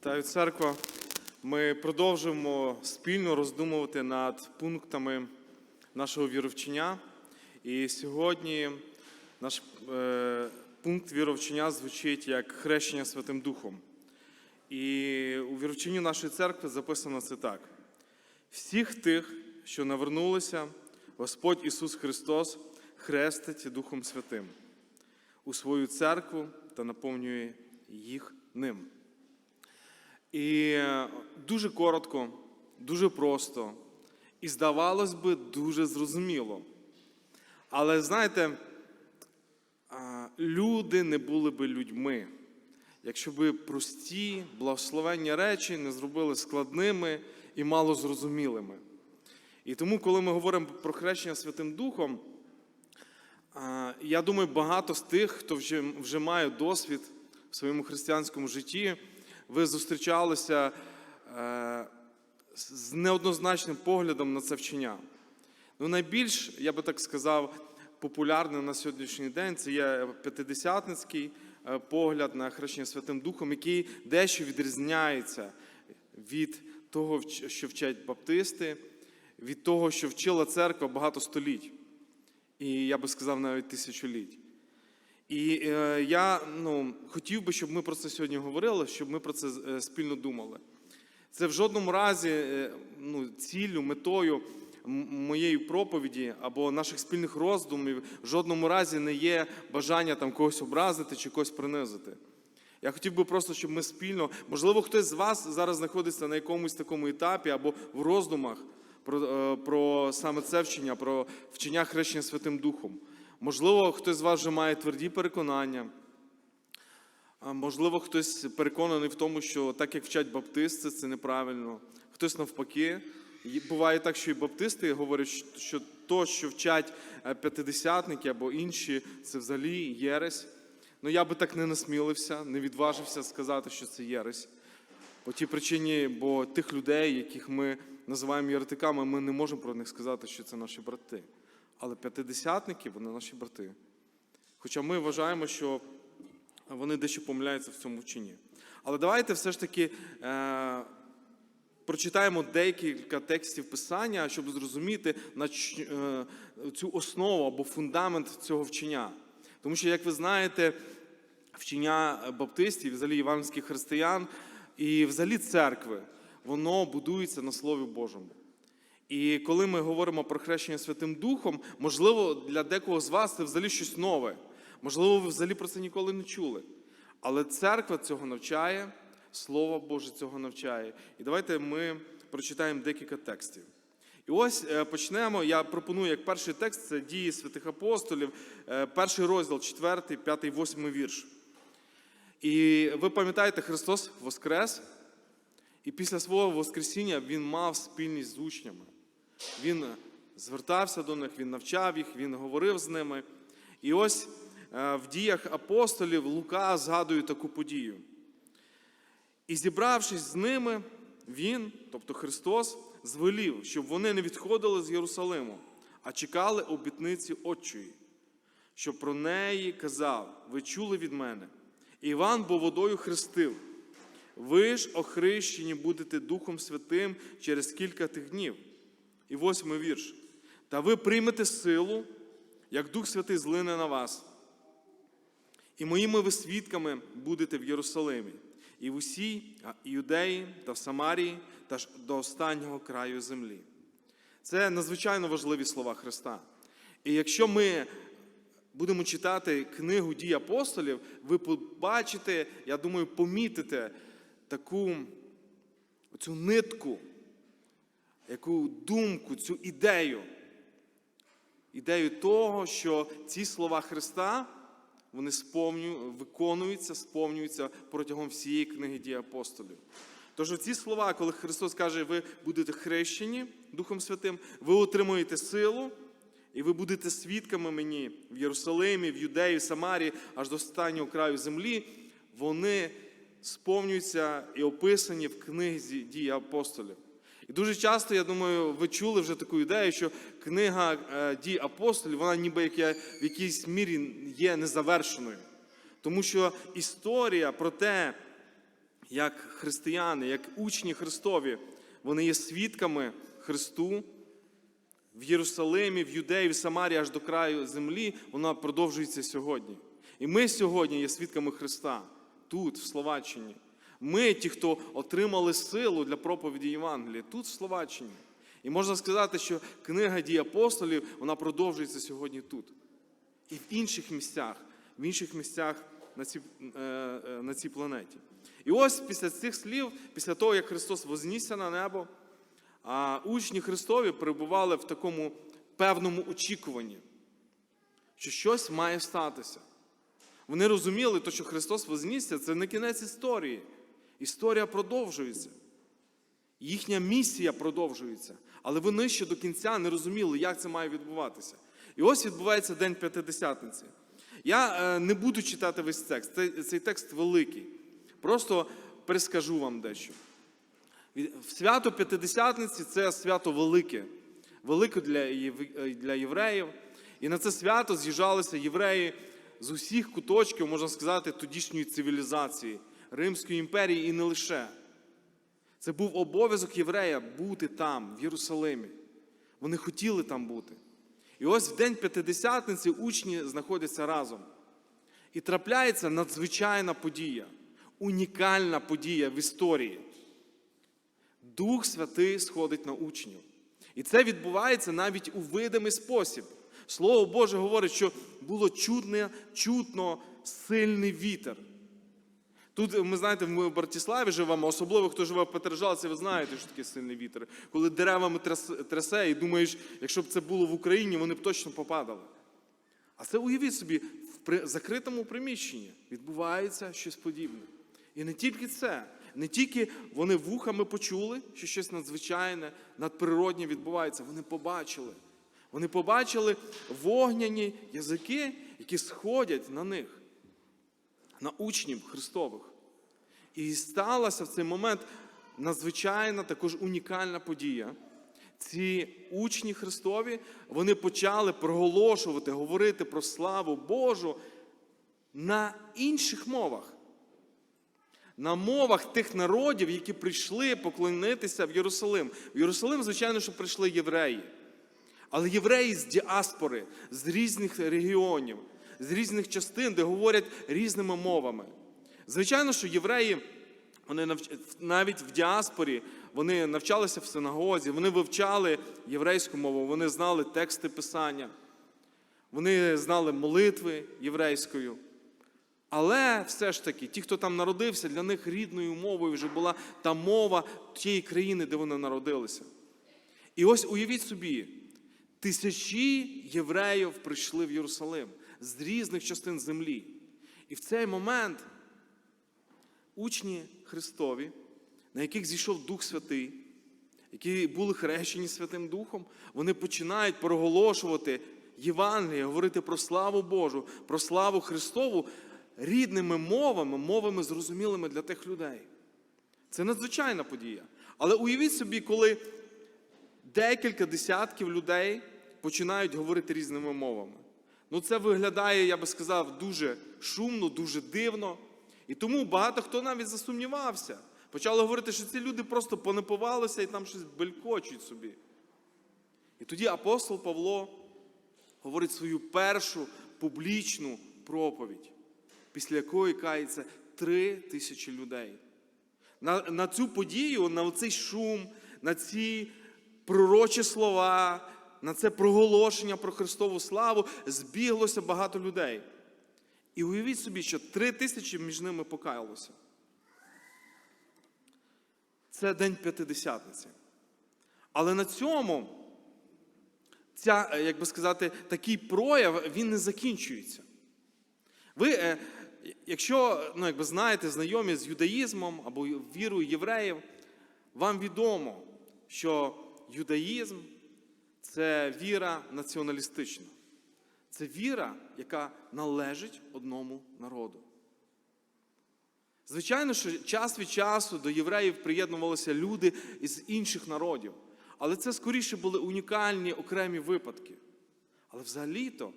Вітаю церква. Ми продовжуємо спільно роздумувати над пунктами нашого віровчення. І сьогодні наш е, пункт віровчення звучить як хрещення Святим Духом. І у віровченні нашої церкви записано це так: всіх тих, що навернулися, Господь Ісус Христос хрестить Духом Святим у свою церкву та наповнює їх ним. І дуже коротко, дуже просто, і здавалось би, дуже зрозуміло. Але знаєте, люди не були би людьми, якщо би прості, благословенні речі не зробили складними і малозрозумілими. І тому, коли ми говоримо про хрещення Святим Духом, Я думаю, багато з тих, хто вже, вже має досвід в своєму християнському житті, ви зустрічалися е, з неоднозначним поглядом на це вчення. Ну, найбільш, я би так сказав, популярним на сьогоднішній день це є п'ятидесятницький е, погляд на хрещення Святим Духом, який дещо відрізняється від того, що вчать баптисти, від того, що вчила церква багато століть і я би сказав навіть тисячоліть. І е, я ну, хотів би, щоб ми про це сьогодні говорили, щоб ми про це е, спільно думали. Це в жодному разі е, ну, ціллю, метою моєї проповіді або наших спільних роздумів в жодному разі не є бажання там когось образити чи когось принизити. Я хотів би просто, щоб ми спільно, можливо, хтось з вас зараз знаходиться на якомусь такому етапі або в роздумах про, е, про саме це вчення, про вчення хрещення Святим Духом. Можливо, хтось з вас вже має тверді переконання. Можливо, хтось переконаний в тому, що так як вчать баптисти, це неправильно. Хтось навпаки. Буває так, що і баптисти говорять, що- то, що вчать е, п'ятидесятники або інші, це взагалі єресь. Ну я би так не насмілився, не відважився сказати, що це єресь. По тій причині, бо тих людей, яких ми називаємо єретиками, ми не можемо про них сказати, що це наші брати. Але п'ятидесятники вони наші брати. Хоча ми вважаємо, що вони дещо помиляються в цьому вченні. Але давайте все ж таки е, прочитаємо декілька текстів Писання, щоб зрозуміти на е, цю основу або фундамент цього вчення. Тому що, як ви знаєте, вчення баптистів, взагалі іванських християн і взагалі церкви, воно будується на Слові Божому. І коли ми говоримо про хрещення Святим Духом, можливо, для декого з вас це взагалі щось нове. Можливо, ви взагалі про це ніколи не чули. Але церква цього навчає, Слово Боже цього навчає. І давайте ми прочитаємо декілька текстів. І ось е, почнемо. Я пропоную як перший текст це дії святих апостолів, е, перший розділ, 4, 5, 8 вірш. І ви пам'ятаєте, Христос Воскрес, і після свого Воскресіння Він мав спільність з учнями. Він звертався до них, він навчав їх, він говорив з ними. І ось е, в діях апостолів Лука згадує таку подію. І зібравшись з ними, він, тобто Христос, звелів, щоб вони не відходили з Єрусалиму, а чекали обітниці Отчої, що про неї казав: Ви чули від мене. Іван бо водою хрестив. Ви ж охрещені будете Духом Святим через кілька тих днів. І восьмий вірш. Та ви приймете силу, як Дух Святий злине на вас. І моїми ви свідками будете в Єрусалимі, і в усій Юдеї та в Самарії, та ж до останнього краю землі. Це надзвичайно важливі слова Христа. І якщо ми будемо читати книгу дій апостолів, ви побачите, я думаю, помітите таку цю нитку, яку думку, цю ідею. Ідею того, що ці слова Христа вони сповню, виконуються, сповнюються протягом всієї книги дій апостолів. Тож ці слова, коли Христос каже, ви будете хрещені Духом Святим, ви отримуєте силу, і ви будете свідками мені в Єрусалимі, в Юдеї, в Самарії, аж до останнього краю землі, вони сповнюються і описані в книзі дій апостолів. І дуже часто, я думаю, ви чули вже таку ідею, що книга е, дій апостолів, вона ніби як в якійсь мірі є незавершеною. Тому що історія про те, як християни, як учні Христові, вони є свідками Христу в Єрусалимі, в Юдеї, в Самарії аж до краю землі, вона продовжується сьогодні. І ми сьогодні є свідками Христа тут, в Словаччині. Ми, ті, хто отримали силу для проповіді Євангелія, тут, в Словаччині. І можна сказати, що книга дій апостолів вона продовжується сьогодні тут. І в інших місцях, в інших місцях на цій, е, е, на цій планеті. І ось після цих слів, після того, як Христос вознісся на небо, а учні Христові перебували в такому певному очікуванні, що щось має статися. Вони розуміли, то, що Христос вознісся, це не кінець історії. Історія продовжується. Їхня місія продовжується. Але вони ще до кінця не розуміли, як це має відбуватися. І ось відбувається День П'ятидесятниці. Я е, не буду читати весь текст. Цей, текст великий. Просто перескажу вам дещо. Свято П'ятидесятниці це свято велике, велике е, для євреїв. І на це свято з'їжджалися євреї з усіх куточків, можна сказати, тодішньої цивілізації, Римської імперії і не лише. Це був обов'язок єврея бути там, в Єрусалимі. Вони хотіли там бути. І ось в день П'ятидесятниці учні знаходяться разом. І трапляється надзвичайна подія, унікальна подія в історії. Дух Святий сходить на учнів. І це відбувається навіть у видимий спосіб. Слово Боже говорить, що було чутне, чутно сильний вітер. Тут, ми знаєте, ми в Братиславі живемо, особливо хто живе в Петержалці, ви знаєте, що таке сильний вітер. Коли деревами трясе, і думаєш, якщо б це було в Україні, вони б точно попадали. А це уявіть собі, в закритому приміщенні відбувається щось подібне. І не тільки це, не тільки вони вухами почули, що щось надзвичайне, надприроднє відбувається, вони побачили. Вони побачили вогняні язики, які сходять на них, на учнів Христових. І сталася в цей момент надзвичайна, також унікальна подія. Ці учні Христові вони почали проголошувати, говорити про славу Божу на інших мовах. На мовах тих народів, які прийшли поклонитися в Єрусалим. В Єрусалим, звичайно, що прийшли євреї. Але євреї з діаспори, з різних регіонів, з різних частин, де говорять різними мовами. Звичайно, що євреї, вони навч... навіть в діаспорі, вони навчалися в синагозі, вони вивчали єврейську мову, вони знали тексти писання, вони знали молитви єврейською. Але все ж таки, ті, хто там народився, для них рідною мовою вже була та мова тієї країни, де вони народилися. І ось уявіть собі, тисячі євреїв прийшли в Єрусалим з різних частин землі. І в цей момент учні Христові, на яких зійшов Дух Святий, які були хрещені Святим Духом, вони починають проголошувати Євангеліє, говорити про славу Божу, про славу Христову рідними мовами, мовами зрозумілими для тих людей. Це надзвичайна подія. Але уявіть собі, коли декілька десятків людей починають говорити різними мовами. Ну, це виглядає, я би сказав, дуже шумно, дуже дивно. І тому багато хто навіть засумнівався. Почали говорити, що ці люди просто понепивалися і там щось белькочуть собі. І тоді апостол Павло говорить свою першу публічну проповідь, після якої кається три тисячі людей. На, на цю подію, на цей шум, на ці пророчі слова, на це проголошення про Христову славу збіглося багато людей. І уявіть собі, що три тисячі між ними покаялося. Це День П'ятидесятниці. Але на цьому, ця, е, як би сказати, такий прояв, він не закінчується. Ви, е, якщо ну, якби знаєте, знайомі з юдаїзмом або вірою євреїв, вам відомо, що юдаїзм це віра націоналістична. Це віра, яка належить одному народу. Звичайно, що час від часу до євреїв приєднувалися люди із інших народів. Але це скоріше були унікальні окремі випадки. Але взагалі-то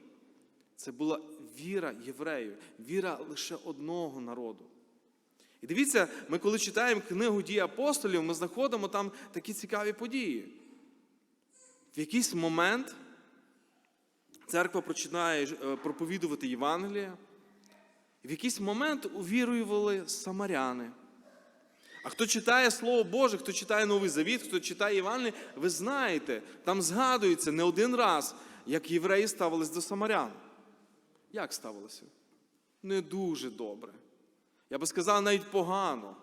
це була віра євреїв, віра лише одного народу. І дивіться, ми коли читаємо книгу дій апостолів, ми знаходимо там такі цікаві події. В якийсь момент церква починає е, проповідувати Євангеліє, в якийсь момент увірували самаряни. А хто читає Слово Боже, хто читає Новий Завіт, хто читає Євангеліє, ви знаєте, там згадується не один раз, як євреї ставились до самарян. Як ставилися? Не дуже добре. Я би сказав, навіть погано.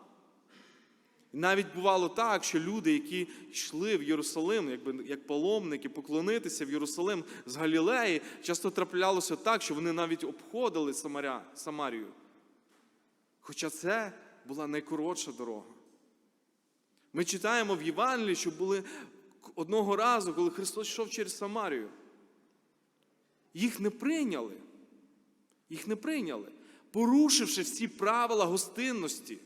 Навіть бувало так, що люди, які йшли в Єрусалим, якби як паломники, поклонитися в Єрусалим з Галілеї, часто траплялося так, що вони навіть обходили Самаря, Самарію. Хоча це була найкоротша дорога. Ми читаємо в Євангелії, що були одного разу, коли Христос йшов через Самарію. Їх не прийняли. Їх не прийняли, порушивши всі правила гостинності.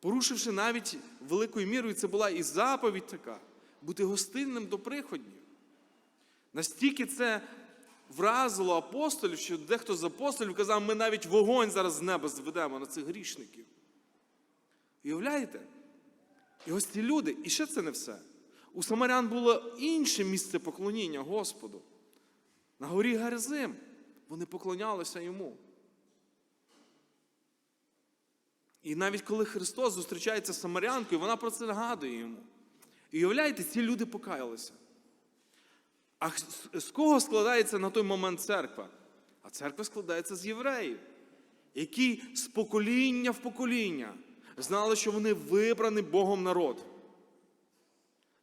Порушивши навіть великою мірою, це була і заповідь така бути гостинним до приходнів. Настільки це вразило апостолів, що дехто з апостолів казав, ми навіть вогонь зараз з неба зведемо на цих грішників. Уявляєте? І ось ці люди, і ще це не все. У Самарян було інше місце поклоніння Господу. На горі Герзим. Вони поклонялися йому. І навіть коли Христос зустрічається з Самарянкою, вона про це нагадує йому. І уявляєте, ці люди покаялися. А з кого складається на той момент церква? А церква складається з євреїв, які з покоління в покоління знали, що вони вибраний Богом народ.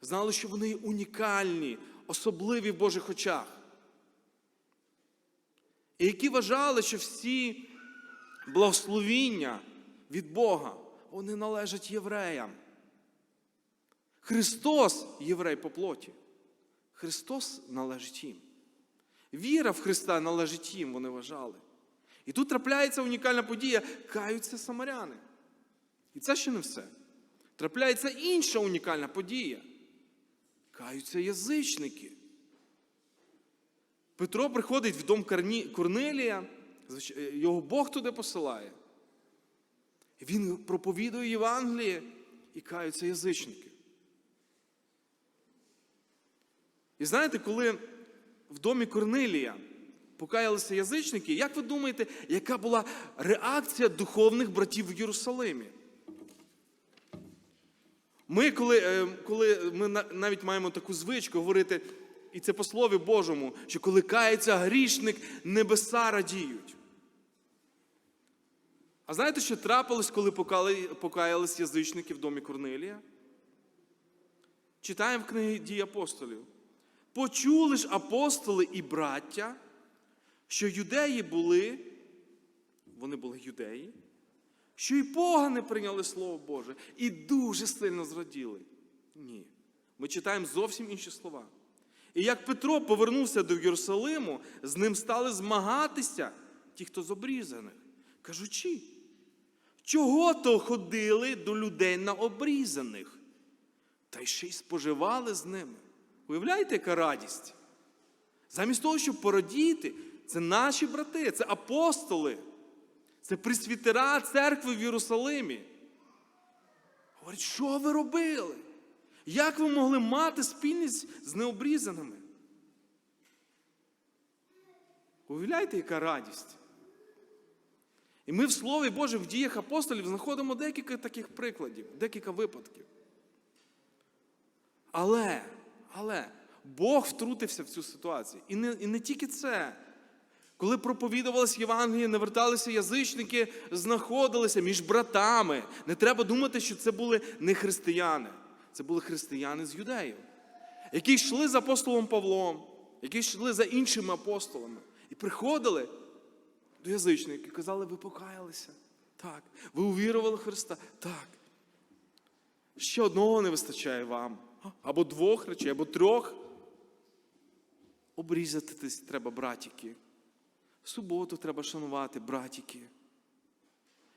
Знали, що вони унікальні, особливі в Божих очах. І які вважали, що всі благословіння від Бога, вони належать євреям. Христос єврей по плоті. Христос належить їм. Віра в Христа належить їм, вони вважали. І тут трапляється унікальна подія, каються самаряни. І це ще не все. Трапляється інша унікальна подія. Каються язичники. Петро приходить в дом Корнелія, його Бог туди посилає. Він проповідує Євангеліє і каються язичники. І знаєте, коли в домі Корнилія покаялися язичники, як ви думаєте, яка була реакція духовних братів в Єрусалимі? Ми, коли е, коли ми навіть маємо таку звичку говорити, і це по Слові Божому, що коли кається грішник, небеса радіють. А знаєте, що трапилось, коли покаялись язичники в домі Корнилія? Читаємо в книгі дій апостолів. Почули ж апостоли і браття, що юдеї були, вони були юдеї, що і погани прийняли Слово Боже і дуже сильно зраділи. Ні. Ми читаємо зовсім інші слова. І як Петро повернувся до Єрусалиму, з ним стали змагатися ті, хто з обрізаних, кажучи, чого то ходили до людей на обрізаних, та й ще й споживали з ними. Уявляєте, яка радість? Замість того, щоб порадіти, це наші брати, це апостоли, це присвітера церкви в Єрусалимі. Говорять, що ви робили? Як ви могли мати спільність з необрізаними? Уявляєте, яка радість? І ми в Слові Боже, в діях апостолів знаходимо декілька таких прикладів, декілька випадків. Але, але Бог втрутився в цю ситуацію. І не, і не тільки це. Коли проповідувалось Євангеліє, не верталися язичники, знаходилися між братами. Не треба думати, що це були не християни. Це були християни з юдеїв, які йшли за апостолом Павлом, які йшли за іншими апостолами. І приходили до язичників казали, ви покаялися. Так. Ви увірували Христа? Так. Ще одного не вистачає вам. Або двох речей, або трьох. Обрізатись треба, братіки. Суботу треба шанувати, братіки.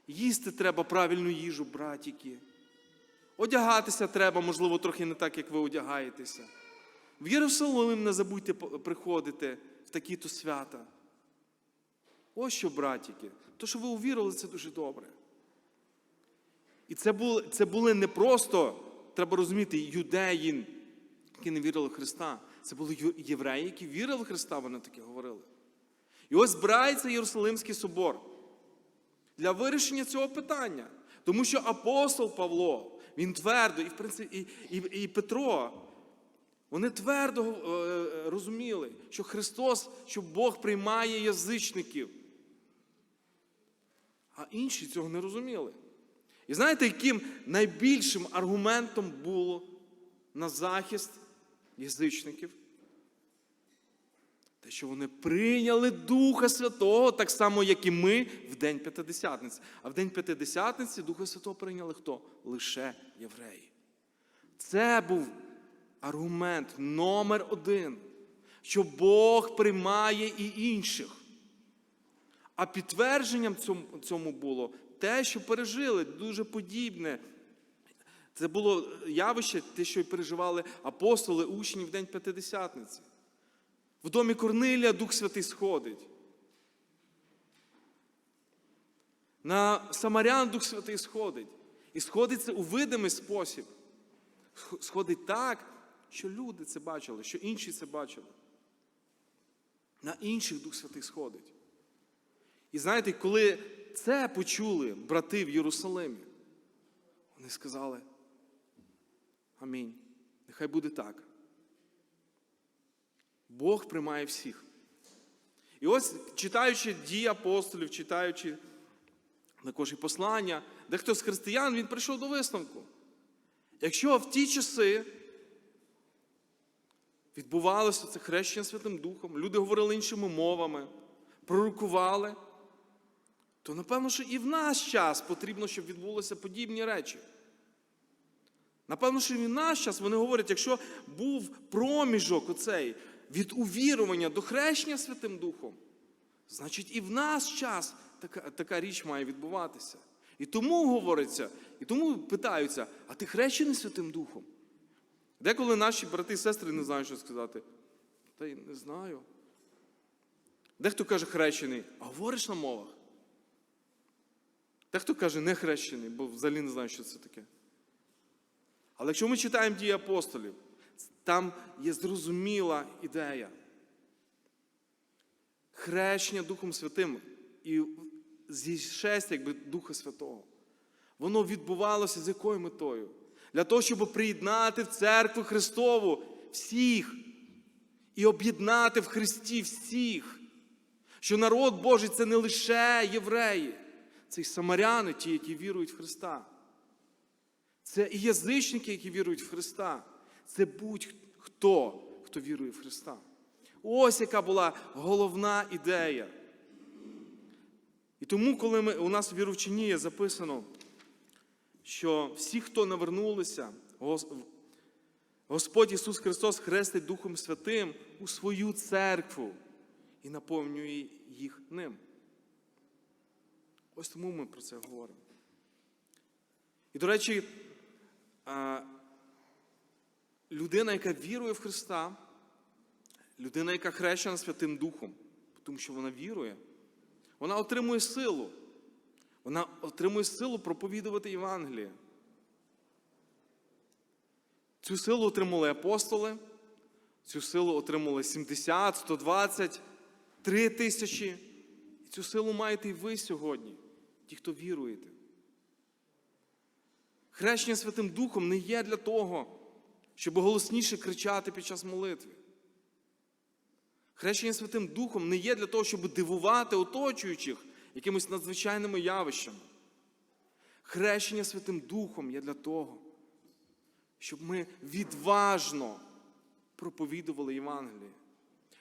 Їсти треба правильну їжу, братіки. Одягатися треба, можливо, трохи не так, як ви одягаєтеся. В Єрусалим не забудьте приходити в такі-то свята. Ось що, братіки, то, що ви увірували, це дуже добре. І це були, це були не просто, треба розуміти, юдеї, які не вірили в Христа. Це були євреї, які вірили в Христа, вони таке говорили. І ось збирається Єрусалимський собор для вирішення цього питання. Тому що апостол Павло, він твердо, і в принципі, і, і, і Петро, вони твердо е, розуміли, що Христос, що Бог приймає язичників. А інші цього не розуміли. І знаєте, яким найбільшим аргументом було на захист язичників? Те, що вони прийняли Духа Святого, так само, як і ми в День П'ятидесятниці. А в День П'ятидесятниці Духа Святого прийняли хто? Лише євреї. Це був аргумент номер один, що Бог приймає і інших. А підтвердженням цьому, було те, що пережили дуже подібне. Це було явище, те, що й переживали апостоли, учні в День П'ятидесятниці. В домі Корнилія Дух Святий сходить. На Самарян Дух Святий сходить. І сходить це у видимий спосіб. Сходить так, що люди це бачили, що інші це бачили. На інших Дух Святий сходить. І знаєте, коли це почули брати в Єрусалимі, вони сказали: Амінь. Нехай буде так. Бог приймає всіх. І ось читаючи дії апостолів, читаючи також і послання, дехто з християн він прийшов до висновку. Якщо в ті часи відбувалося це хрещення Святим Духом, люди говорили іншими мовами, пророкували, то напевно, що і в наш час потрібно, щоб відбулися подібні речі. Напевно, що і в наш час вони говорять, якщо був проміжок оцей від увірування до хрещення Святим Духом, значить і в наш час така, така річ має відбуватися. І тому говориться, і тому питаються, а ти хрещений Святим Духом? Деколи наші брати і сестри не знають, що сказати. Та й не знаю. Дехто каже хрещений, а говориш на мовах. Дехто каже не хрещений, бо взагалі не знає, що це таке. Але якщо ми читаємо дії апостолів, там є зрозуміла ідея. Хрещення Духом Святим і зійшестя якби Духа Святого. Воно відбувалося з якою метою? Для того, щоб приєднати в церкву Христову всіх і об'єднати в Христі всіх. Що народ Божий це не лише євреї, це й самаряни, ті, які вірують в Христа. Це і язичники, які вірують в Христа. Це будь-хто, хто вірує в Христа. Ось яка була головна ідея. І тому, коли ми, у нас в віровчині є записано, що всі, хто навернулися, Господь Ісус Христос хрестить Духом Святим у свою церкву і наповнює їх ним. Ось тому ми про це говоримо. І, до речі, людина, яка вірує в Христа, людина, яка хрещена Святим Духом, тому що вона вірує, вона отримує силу. Вона отримує силу проповідувати Євангеліє. Цю силу отримали апостоли, цю силу отримали 70, 120, 3 тисячі. І цю силу маєте і ви сьогодні, ті, хто віруєте. Хрещення Святим Духом не є для того, щоб голосніше кричати під час молитви. Хрещення Святим Духом не є для того, щоб дивувати оточуючих якимись надзвичайними явищами. Хрещення Святим Духом є для того, щоб ми відважно проповідували Євангеліє.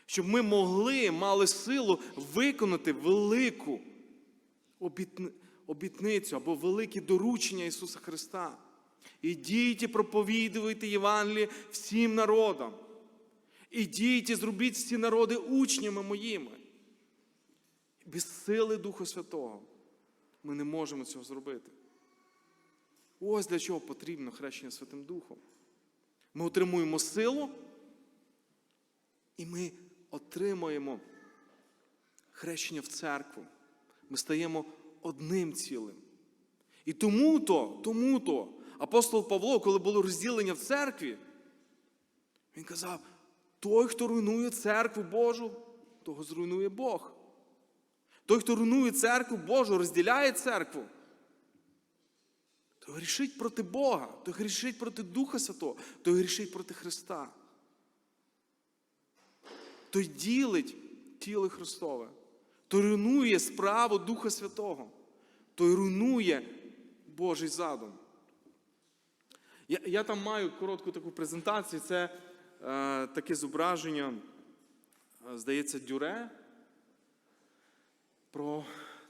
Щоб ми могли, мали силу виконати велику обітницю або велике доручення Ісуса Христа. Ідіть і проповідуйте Євангеліє всім народам. Ідіть і зробіть всі народи учнями моїми. Без сили Духа Святого ми не можемо цього зробити. Ось для чого потрібно хрещення Святим Духом. Ми отримуємо силу, і ми отримуємо хрещення в церкву. Ми стаємо одним цілим. І тому-то, тому-то апостол Павло, коли було розділення в церкві, він казав: той, хто руйнує церкву Божу, того зруйнує Бог. Той, хто руйнує церкву Божу, розділяє церкву, той грішить проти Бога, той грішить проти Духа Святого, той грішить проти Христа. Той ділить тіло Христове, той руйнує справу Духа Святого, той руйнує Божий задум. Я, я там маю коротку таку презентацію. Це е, таке зображення, е, здається, дюре про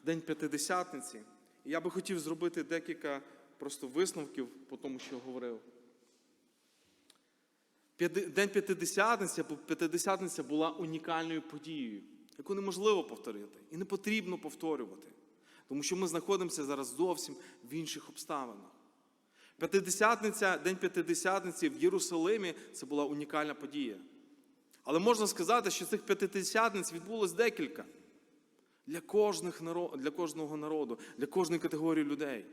День П'ятидесятниці. Я би хотів зробити декілька просто висновків по тому, що говорив. День П'ятидесятниці або П'ятидесятниця була унікальною подією, яку неможливо повторити і не потрібно повторювати, тому що ми знаходимося зараз зовсім в інших обставинах. П'ятидесятниця, День П'ятидесятниці в Єрусалимі це була унікальна подія. Але можна сказати, що цих п'ятидесятниць відбулось декілька для, кожного народу, для кожної категорії людей.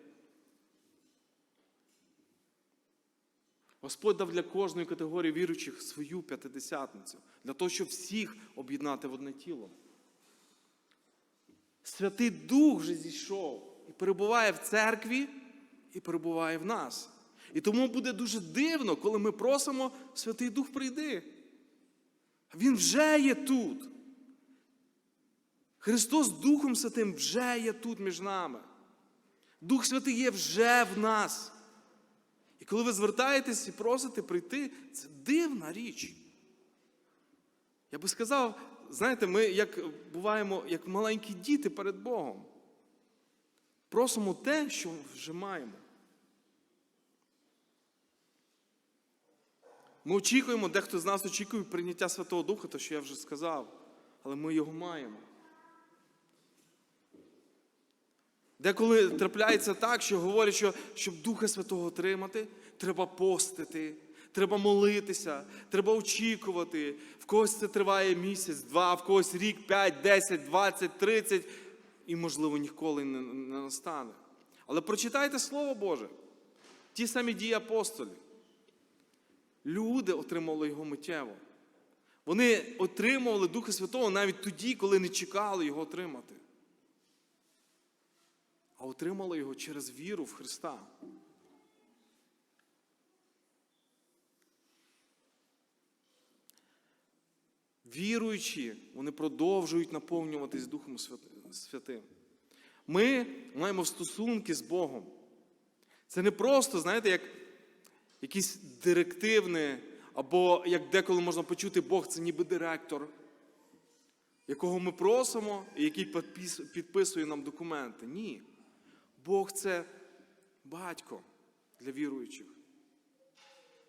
Господь дав для кожної категорії віруючих свою п'ятидесятницю, для того, щоб всіх об'єднати в одне тіло. Святий Дух вже зійшов і перебуває в церкві, і перебуває в нас. І тому буде дуже дивно, коли ми просимо Святий Дух прийди. Він вже є тут. Христос Духом Святим вже є тут між нами. Дух Святий є вже в нас. І коли ви звертаєтесь і просите прийти, це дивна річ. Я би сказав, знаєте, ми як буваємо як маленькі діти перед Богом. Просимо те, що вже маємо. Ми очікуємо, дехто з нас очікує прийняття Святого Духа, то що я вже сказав, але ми його маємо. Деколи трапляється так, що говорять, що щоб Духа Святого отримати, треба постити, треба молитися, треба очікувати. В когось це триває місяць, два, в когось рік, п'ять, десять, двадцять, тридцять, і, можливо, ніколи не, не настане. Але прочитайте Слово Боже, ті самі дії апостолів. Люди отримали його миттєво. Вони отримували Духа Святого навіть тоді, коли не чекали його отримати. А отримали його через віру в Христа. Віруючі, вони продовжують наповнюватись Духом Святим. Ми маємо стосунки з Богом. Це не просто, знаєте, як якісь директивне, або як деколи можна почути, Бог це ніби директор, якого ми просимо, і який підписує нам документи. Ні. Бог це батько для віруючих.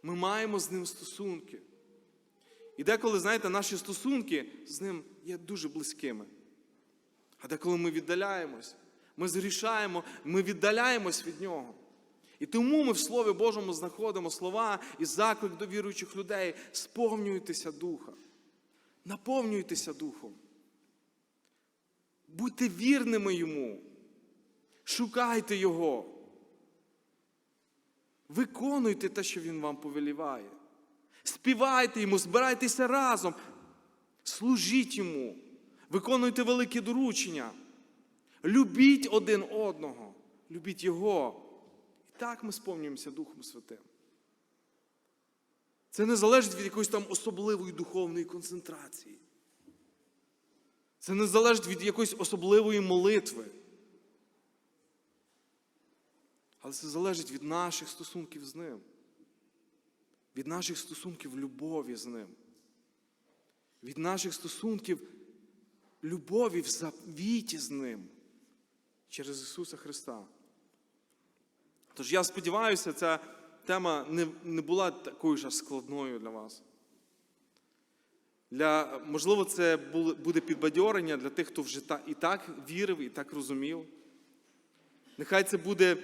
Ми маємо з ним стосунки. І деколи, знаєте, наші стосунки з ним є дуже близькими. А деколи ми віддаляємось, ми зрішаємо, ми віддаляємось від нього. І тому ми в Слові Божому знаходимо слова і заклик до віруючих людей: сповнюйтеся Духа, наповнюйтеся Духом. Будьте вірними Йому, шукайте Його. Виконуйте те, що Він вам повеліває. Співайте йому, збирайтеся разом, служіть йому, виконуйте великі доручення. Любіть один одного, любіть Його. І так ми сповнюємося Духом Святим. Це не залежить від якоїсь там особливої духовної концентрації. Це не залежить від якоїсь особливої молитви. Але це залежить від наших стосунків з ним. Від наших стосунків любові з ним. Від наших стосунків любові в завіті з ним через Ісуса Христа. Тож я сподіваюся, ця тема не, не була такою ж складною для вас. Для, можливо, це буде підбадьорення для тих, хто вже та, і так вірив, і так розумів. Нехай це буде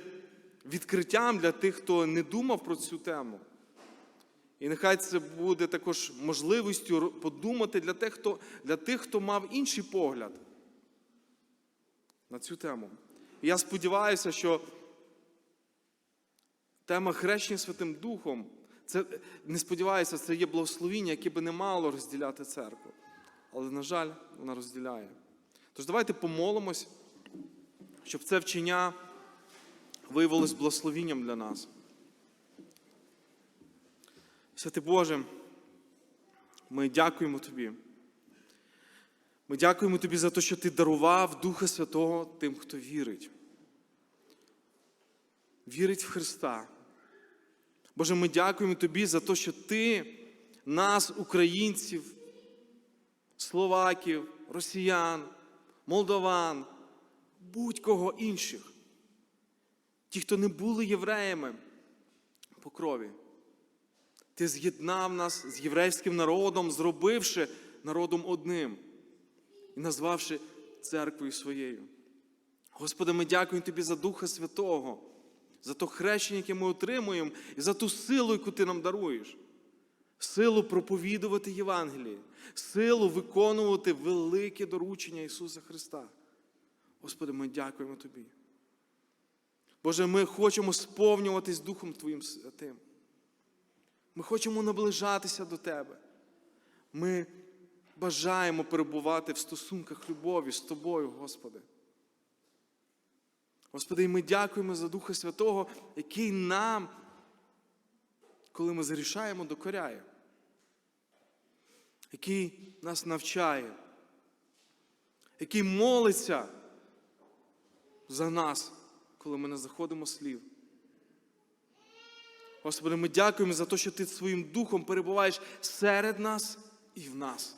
відкриттям для тих, хто не думав про цю тему. І нехай це буде також можливістю подумати для тих, хто, для тих, хто мав інший погляд на цю тему. І я сподіваюся, що Тема хрещення Святим Духом. Це не сподіваюся, це є благословіння, яке би не мало розділяти церкву. Але, на жаль, вона розділяє. Тож давайте помолимось, щоб це вчення виявилось благословінням для нас. Святий Боже, ми дякуємо Тобі. Ми дякуємо Тобі за те, що Ти дарував Духа Святого тим, хто вірить. Вірить в Христа. Боже, ми дякуємо Тобі за те, що Ти нас, українців, словаків, росіян, молдован, будь-кого інших, ті, хто не були євреями по крові. Ти з'єднав нас з єврейським народом, зробивши народом одним і назвавши церквою своєю. Господи, ми дякуємо Тобі за Духа Святого, за то хрещення, яке ми отримуємо, і за ту силу, яку Ти нам даруєш. Силу проповідувати Євангеліє, силу виконувати велике доручення Ісуса Христа. Господи, ми дякуємо Тобі. Боже, ми хочемо сповнюватись Духом Твоїм Святим. Ми хочемо наближатися до Тебе. Ми бажаємо перебувати в стосунках любові з Тобою, Господи. Господи, і ми дякуємо за Духа Святого, який нам, коли ми зарішаємо, докоряє, який нас навчає, який молиться за нас, коли ми не заходимо слів. Господи, ми дякуємо за те, що Ти своїм духом перебуваєш серед нас і в нас.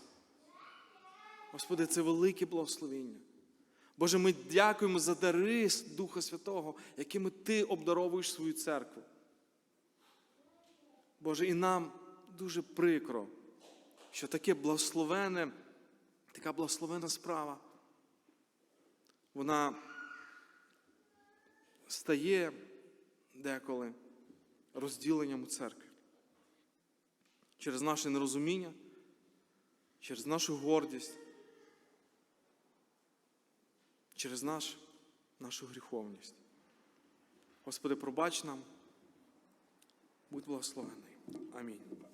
Господи, це велике благословіння. Боже, ми дякуємо за дари Духа Святого, якими Ти обдаровуєш свою церкву. Боже, і нам дуже прикро, що таке благословене, така благословена справа, вона стає деколи розділенням у церкві. Через наше нерозуміння, через нашу гордість, через наш, нашу гріховність. Господи, пробач нам, будь благословений. Амінь.